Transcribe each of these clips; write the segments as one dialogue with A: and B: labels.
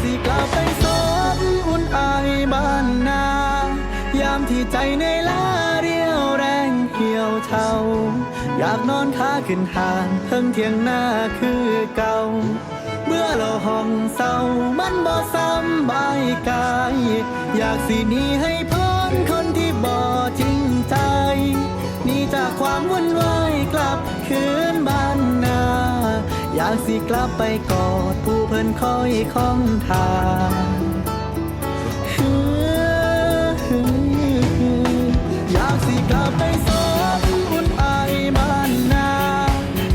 A: สิกลับไปสดอุ่นอายบ้านนา ยามที่ใจในลาเรียวแรงเหี่ยวเทาอยากนอนขาขึ้นหางเพิ่งเทียงหน้าคือเก่าเมื่อเราห้องเศร้ามันบ่สำบายกาย อยากสิหนีให้พ้นคนที่บ่จริงใจหนีจากความวุ่นวายกลับคืนบ้านาอยากสิกลับไปกอดผู้เพิ่นคอยคองทางอยากสิกลับไปสบอุ่นอายบ้านนา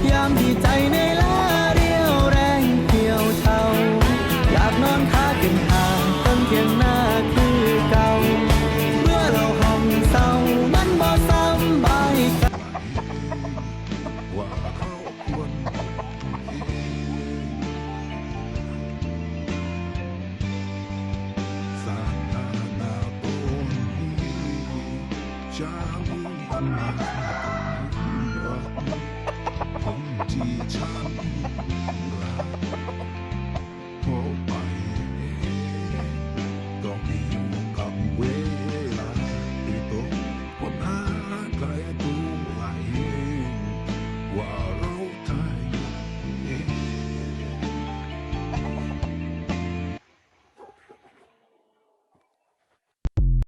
A: ยามที่ใจใน
B: 家午刚满月的地童急匆